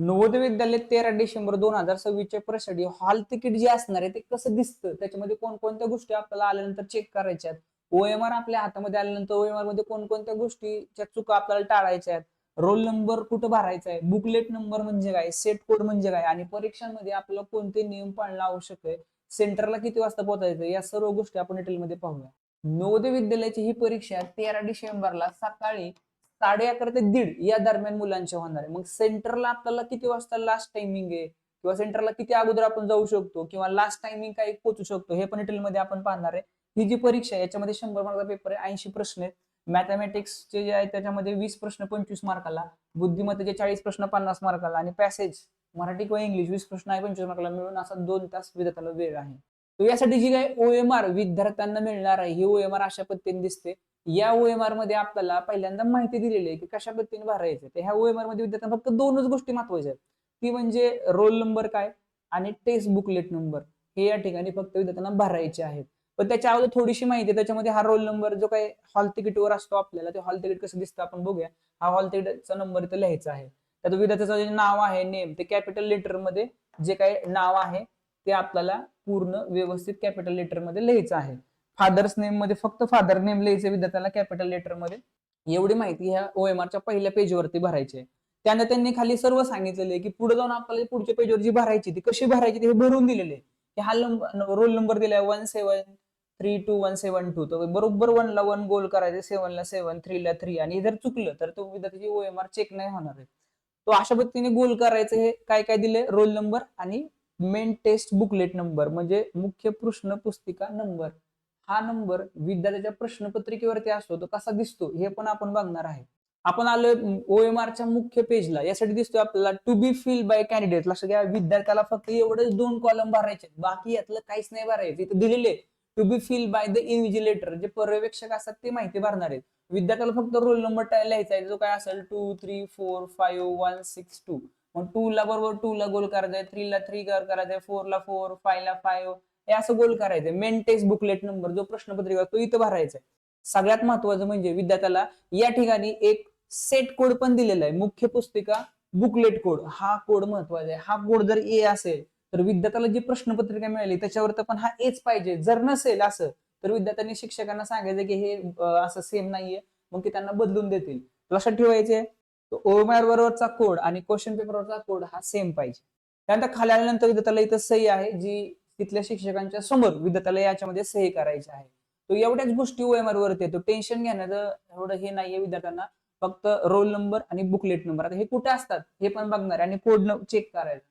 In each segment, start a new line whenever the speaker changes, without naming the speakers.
नवोदय विद्यालय तेरा डिसेंबर दोन हजार सव्वीसच्या परीक्षेसाठी हॉल तिकीट जे असणार आहे ते कसं दिसतं? त्याच्यामध्ये कोणकोणत्या गोष्टी आपल्याला आल्यानंतर चेक करायच्या ओएमआर आपल्या हातामध्ये आल्यानंतर ओएमआरमध्ये कोणकोणत्या गोष्टीच्या चुका आपल्याला टाळायच्या आहेत? रोल नंबर कुठं भरायचा आहे? बुकलेट नंबर म्हणजे काय? सेट कोड म्हणजे काय? आणि परीक्षांमध्ये आपल्याला कोणते नियम पाळणं आवश्यक आहे? सेंटरला किती वाजता पोहोचायचं या सर्व गोष्टी आपण डिटेलमध्ये पाहूया. नवोदय विद्यालयाची ही परीक्षा तेरा डिसेंबरला सकाळी साडे अकरा ते दीड या दरम्यान मुलांचे होणार आहे. मग सेंटरला आपल्याला किती वाजता लास्ट टायमिंग आहे? किंवा सेंटरला किती अगोदर आपण जाऊ शकतो? किंवा लास्ट टायमिंग काय पोहोचू शकतो? हे पण डिटेलमध्ये आपण पाहणार आहे. ही जी परीक्षा आहे याच्यामध्ये शंभर मार्काचा पेपर आहे ऐंशी प्रश्न आहेत. मॅथमॅटिक्सचे जे आहे त्याच्यामध्ये वीस प्रश्न पंचवीस मार्काला बुद्धिमत्तेचे चाळीस प्रश्न पन्नास मार्काला आणि पॅसेज मराठी किंवा इंग्लिश वीस प्रश्न आहे पंचवीस मार्काला मिळून असा दोन तास विद्यार्थ्याला वेळ आहे. तर यासाठी जी काय ओएमआर विद्यार्थ्यांना मिळणार आहे ही ओएमआर अशा पद्धतीने दिसते. या ओएमआरमध्ये आपल्याला पहिल्यांदा माहिती दिलेली आहे की कशा पद्धतीने भरायचं तर ह्या ओएमआरमध्ये विद्यार्थ्यांना फक्त दोनच गोष्टी महत्त्वाच्या आहेत. ती म्हणजे रोल नंबर काय आणि टेक्स्ट बुकलेट नंबर हे या ठिकाणी फक्त विद्यार्थ्यांना भरायचे आहेत. पण त्याच्या अगोदर थोडीशी माहिती आहे. त्याच्यामध्ये हा रोल नंबर जो काही हॉल तिकीटवर असतो आपल्याला ते हॉल तिकीट कसं दिसतं आपण बघूया. हा हॉल तिकीटचा नंबर इथं लिहायचा आहे. त्यात विद्यार्थ्याचं जे नाव आहे नेम ते कॅपिटल लेटरमध्ये जे काही नाव आहे ते आपल्याला पूर्ण व्यवस्थित कॅपिटल लेटरमध्ये लिहायचं आहे. फादर्स नेममध्ये फक्त फादर नेम लिहायचे विद्यार्थ्याला कॅपिटल लेटरमध्ये. एवढी माहिती ह्या ओएमआरच्या पहिल्या पेजवरती भरायची आहे. त्यांना त्यांनी खाली सर्व सांगितलेले की पुढे जाऊन आपल्याला पुढच्या पेजवर जी भरायची ती कशी भरायची ती हे भरून दिलेले की हा रोल नंबर दिलाय one seven three two one seven two तर बरोबर वनला वन गोल करायचे सेव्हनला सेव्हन थ्रीला थ्री आणि जर चुकलं तर तो विद्यार्थ्याची ओएमआर चेक नाही होणार आहे. तो अशा पद्धतीने गोल करायचं हे काय काय दिले रोल नंबर आणि मेन टेस्ट बुकलेट नंबर म्हणजे मुख्य प्रश्न पुस्तिका नंबर हा नंबर विद्यार्थ्याच्या प्रश्नपत्रिकेवरती असतो तो कसा दिसतो हे पण आपण बघणार आहे. आपण आलं ओएमआरच्या मुख्य पेजला यासाठी दिसतोय आपल्याला to be fill by candidate लक्षात घ्या विद्यार्थ्याला फक्त एवढेच दोन कॉलम भरायचे बाकी यातलं काहीच नाही भरायचं. इथे दिलेले to be fill by the invigilator जे पर्यवेक्षक असतात ते माहिती भरणार आहेत. विद्यार्थ्याला फक्त रोल नंबर लिहायचा आहे. जो काय असेल two three four five one six two मग टू ला बरोबर टू ला गोल करायचा आहे थ्री ला थ्री करायचा आहे फोर ला फोर फाय ला फाईव्ह हे असं गोल करायचं मेन बुकलेट नंबर जो प्रश्नपत्रिका तो इथं भरायचा आहे. सगळ्यात महत्वाचं म्हणजे विद्यार्थ्याला या ठिकाणी एक सेट कोड पण दिलेला आहे. मुख्य पुस्तिका बुकलेट कोड हा कोड महत्त्वाचा आहे. हा कोड जर ए असेल तर विद्यार्थ्याला जी प्रश्नपत्रिका मिळाली त्याच्यावर तर पण हा एच पाहिजे. जर नसेल असं तर विद्यार्थ्यांनी शिक्षकांना सांगायचं की हे असं सेम नाहीये. मग ते त्यांना बदलून देतील. लक्षात ठेवायचे ओएमआर बरोबरचा कोड आणि क्वेश्चन पेपरवरचा कोड हा सेम पाहिजे. त्यानंतर खाली आल्यानंतर विद्यार्थ्याला इथं सही आहे जी तिथल्या शिक्षकांच्या समोर विद्यार्थ्याला याच्यामध्ये सही करायची आहे. तो एवढ्याच गोष्टी ओएमआर वरती येतो टेन्शन घेण्याचं एवढं हे नाहीये विद्यार्थ्यांना. फक्त रोल नंबर आणि बुकलेट नंबर आता हे कुठे असतात? हे पण बघणार आणि कोड चेक करायचं.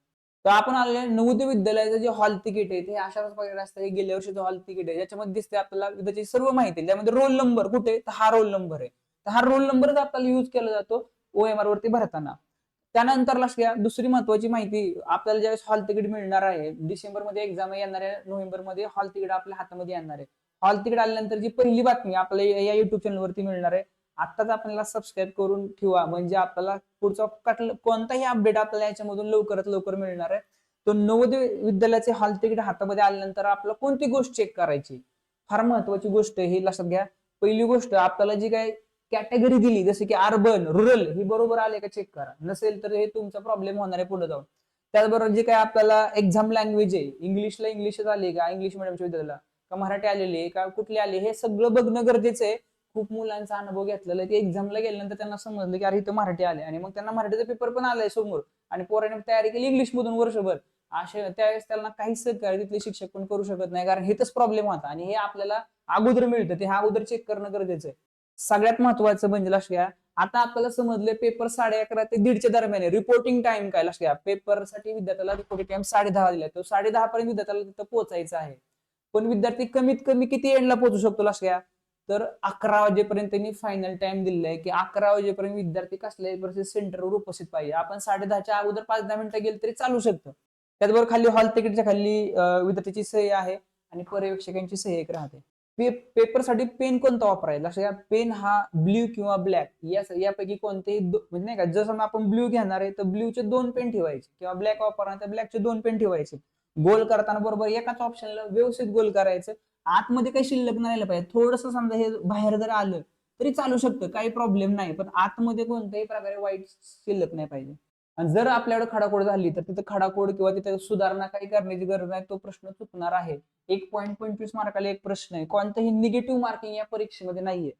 तर आपण आलेले नवोदय विद्यालयाचं जे हॉल तिकीट आहे ते अशाच प्रकारे असतं. हे गेल्या वर्षीचं हॉल तिकीट आहे. ज्याच्यामध्ये दिसते आपल्याला विद्यार्थी सर्व माहिती त्यामध्ये रोल नंबर कुठे तर हा रोल नंबर आहे. तर हा रोल नंबरच आपल्याला युज केला जातो ओएमआर वरती भरताना. त्यानंतर लक्षात दुसरी महत्वाची माहिती आपल्याला ज्यावेळेस हॉल तिकीट मिळणार आहे डिसेंबरमध्ये एक्झाम येणार आहे नोव्हेंबरमध्ये हॉल तिकीट आपल्या हातामध्ये येणार आहे. हॉल तिकीट आल्यानंतर जी पहिली बातमी आपल्याला या युट्यूब चॅनलवरती मिळणार आहे आताच आपल्याला सबस्क्राईब करून ठेवा. म्हणजे आपल्याला पुढचा कोणताही अपडेट आपल्याला याच्यामधून लवकरात लवकर मिळणार आहे. तो नवोदय विद्यालयाचे हॉल तिकीट हातामध्ये आल्यानंतर आपल्याला कोणती गोष्ट चेक करायची? फार महत्वाची गोष्ट हे लक्षात घ्या. पहिली गोष्ट आपल्याला जी काय कॅटेगरी दिली जसे की अर्बन रुरल ही बरोबर आले का चेक करा. नसेल तर हे तुमचा प्रॉब्लेम होणार आहे पुढे जाऊन. त्याचबरोबर जे काय आपल्याला एक्झाम लँग्वेज आहे इंग्लिशला इंग्लिशच आली का इंग्लिश मिडियमच्या विद्यार्थ्याला का मराठी आलेली आहे का कुठली आली हे सगळं बघणं गरजेचं आहे. खूप मुलांचा अनुभव घेतलेला आहे. ते एक्झामला गेल्यानंतर त्यांना समजलं की अरे इथं मराठी आले. आणि मग त्यांना मराठीचा पेपर पण आलाय समोर. आणि पोराने तयारी केली इंग्लिश मधून वर्षभर. असे त्यावेळेस त्यांना काहीच सहकार्य तिथले शिक्षक पण करू शकत नाही कारण हेच प्रॉब्लेम होता. आणि हे आपल्याला अगोदर मिळतं. ते हा अगोदर चेक करणं गरजेचं आहे. सगळ्यात महत्वाचं म्हणजे लक्ष घ्या. आता आपल्याला समजलं पेपर साडे अकरा ते दीडच्या दरम्यान आहे. रिपोर्टिंग टाइम काय लक्ष घ्या. पेपरसाठी विद्यार्थ्याला रिपोर्टिंग टाइम साडे दहा दिला तो साडे दहा पर्यंत विद्यार्थ्याला तिथं पोहोचायचं आहे. पण विद्यार्थी कमीत कमी किती एंडला पोहोचू शकतो लक्ष घ्या? तर अकरा वाजेपर्यंत त्यांनी फायनल टाइम दिलेला आहे की अकरा वाजेपर्यंत विद्यार्थी कसल्याही परिस्थिती सेंटरवर उपस्थित पाहिजे. आपण साडे दहाच्या अगोदर पाच दहा मिनिटं गेले तरी चालू शकतं. त्याचबरोबर खाली हॉल तिकीटच्या खाली विद्यार्थ्याची सही आहे आणि पर्यवेक्षकांची सही एक राहते. पे पेपरसाठी पेन कोणता वापरायचा? लक्षात घ्या पेन हा ब्ल्यू किंवा ब्लॅक या यापैकी कोणतेही म्हणजे नाही का जसं आपण ब्ल्यू घेणार आहे तर ब्ल्यूचे दोन पेन ठेवायचे. किंवा ब्लॅक वापरणार तर ब्लॅकचे दोन पेन ठेवायचे. गोल करताना बरोबर एकाच ऑप्शनला व्यवस्थित गोल करायचं. आतमध्ये काही शिल्लक नाही पाहिजे. थोडस समजा हे बाहेर जर आलं तरी चालू शकतं. काही प्रॉब्लेम नाही. पण आतमध्ये कोणत्याही प्रकारे वाईट शिल्लक नाही पाहिजे. आणि जर आपल्याकडे खडाखोड झाली तर तिथं खडाखोड किंवा तिथे सुधारणा काही करण्याची गरज नाही तो प्रश्न चुकणार आहे. एक पॉईंट पंचवीस मार्काला एक प्रश्न आहे. कोणतंही निगेटिव्ह मार्किंग या परीक्षेमध्ये नाहीये.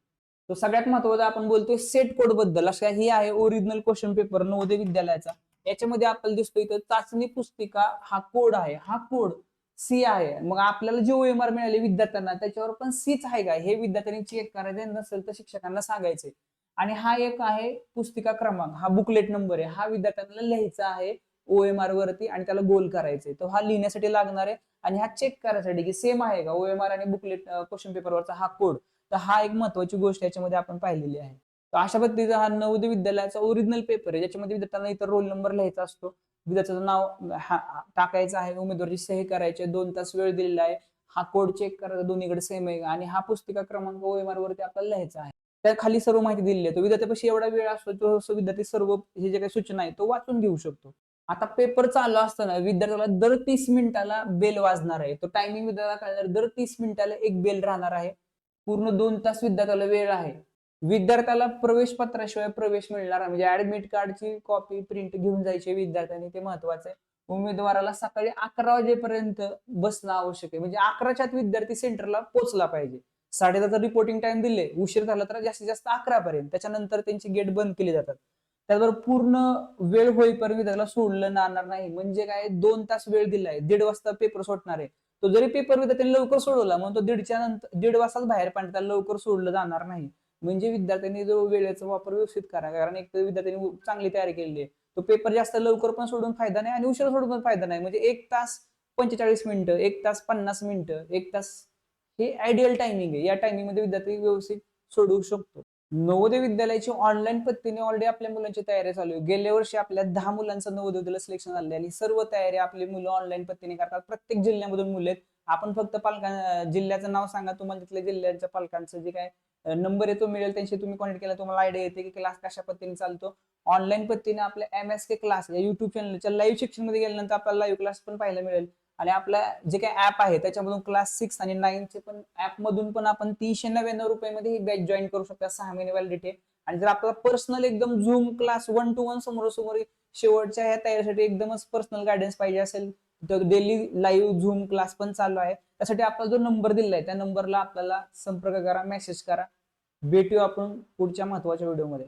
तो सगळ्यात महत्त्वाचा आपण बोलतोय सेट कोडबद्दल. अशा ही आहे ओरिजिनल क्वेश्चन पेपर नवोदय विद्यालयाचा. याच्यामध्ये आपल्याला दिसतो इथं चाचणी पुस्तिका हा कोड आहे. हा कोड सी आहे. मग आपल्याला जे ओएमआर मिळाले विद्यार्थ्यांना त्याच्यावर पण सीच आहे का? हे विद्यार्थ्यांनी चेक करायचं नसेल तर शिक्षकांना सांगायचे आणि हा एक आहे पुस्तिका क्रमांक. हा बुकलेट नंबर आहे. हा विद्यार्थ्यांना लिहायचा आहे ओ एम आर वरती आणि त्याला गोल करायचे तो हा लिहिण्यासाठी लागणार आहे आणि हा चेक करायसाठी की सेम आहे का? ओ एम आर आणि बुकलेट क्वेश्चन पेपरवरचा हा कोड तर हा एक महत्वाची गोष्ट याच्यामध्ये आपण पाहिलेली आहे. तर अशा पद्धतीचा हा नवोदय विद्यालयाचा ओरिजिनल पेपर आहे. ज्याच्यामध्ये विद्यार्थ्यांना इतर रोल नंबर लिहायचा असतो. विद्यार्थ्याचं नाव हा- टाकायचं आहे. उमेदवाराची सही करायची आहे, दोन तास वेळ दिलेला आहे. हा कोड चेक करायचा. दोन्हीकडे सेम आहे. का? आणि हा पुस्तिका क्रमांक ओ एम आर वरती आपल्याला लिहायचा आहे. त्या खाली सर्व माहिती दिलेली आहे. तो विद्यार्थ्यापाशी एवढा वेळ असतो तो विद्यार्थी सर्व हे जे काही सूचना आहे तो वाचून घेऊ शकतो. आता पेपर चालू असताना विद्यार्थ्याला दर तीस मिनिटाला बेल वाजणार आहे. तो टायमिंग विद्यार्थ्याला कळणार दर तीस मिनिटाला एक बेल राहणार आहे. पूर्ण दोन तास विद्यार्थ्याला वेळ आहे. विद्यार्थ्याला प्रवेश पत्राशिवाय प्रवेश मिळणार आहे. म्हणजे ऍडमिट कार्डची कॉपी प्रिंट घेऊन जायची विद्यार्थ्यांनी ते महत्वाचं आहे. उमेदवाराला सकाळी अकरा वाजेपर्यंत बसणं आवश्यक आहे. म्हणजे अकराच्या विद्यार्थी सेंटरला पोहोचला पाहिजे. साडेदहाचा रिपोर्टिंग टाइम दिले उशीर झाला तर जास्तीत जास्त अकरा पर्यंत. त्याच्यानंतर त्यांची गेट बंद केली जातात. त्याचबरोबर पूर्ण वेळ होईपर्यंत त्याला सोडलं जाणार नाही. म्हणजे काय? दोन तास वेळ दिलाय. दीड वाजता पेपर सोडणार आहे. तो जरी पेपर विद्यार्थ्यांनी लवकर सोडवला म्हणून तो दीडच्या नंतर दीड वाजताच बाहेर पाडण्यात त्याला लवकर सोडलं जाणार नाही. म्हणजे विद्यार्थ्यांनी जो वेळेचा वापर व्यवस्थित करा कारण एक तर विद्यार्थ्यांनी चांगली तयारी केलेली आहे. तो पेपर जास्त लवकर पण सोडून फायदा नाही आणि उशीर सोडून पण फायदा नाही. म्हणजे एक तास पंचेचाळीस मिनिटं एक तास पन्नास मिनिटं एक तास हे आयडियल टायमिंग आहे. या टायमिंगमध्ये विद्यार्थी व्यवस्थित सोडवू शकतो. नवोदय विद्यालयाची ऑनलाईन पद्धतीने ऑलरेडी आपल्या मुलांची तयारी चालू आहे. गेल्या वर्षी आपल्या दहा मुलांचं नवोदय सिलेक्शन झाले आणि सर्व तयारी आपली मुलं ऑनलाईन पद्धतीने करतात. प्रत्येक जिल्ह्यामधून मुलं आहेत. आपण फक्त पालकां जिल्ह्याचं नाव सांगा तुम्हाला तिथल्या जिल्ह्याच्या पालकांचं जे काय नंबर आहे तो मिळेल त्यांची तुम्ही कॉन्टॅक्ट केला तुम्हाला आयडिया येते की क्लास कशा पद्धतीने चालतो. ऑनलाईन पद्धतीने आपल्या एम एस के क्लास या युट्यूब चॅनलच्या लाईव्ह शिक्षणमध्ये गेल्यानंतर आपल्याला लाईव्ह क्लास पण पाहायला मिळेल. आणि आपला जे काही ऍप आहे त्याच्यामधून क्लास सिक्स आणि नाईनचे पण ऍप मधून पण आपण तीनशे नव्याण्णव रुपयामध्ये ही बॅच जॉईन करू शकता. सहा महिने व्हॅलिडिटी आणि जर आपला पर्सनल एकदम Zoom class one two one समोरासमोर शेवटच्या ह्या तयारीसाठी एकदमच पर्सनल गायडन्स पाहिजे असेल तर डेली लाईव्ह झूम क्लास पण चालू आहे. त्यासाठी आपला जो नंबर दिला आहे त्या नंबरला आपल्याला संपर्क करा मेसेज करा. भेटू आपण पुढच्या महत्त्वाच्या व्हिडिओमध्ये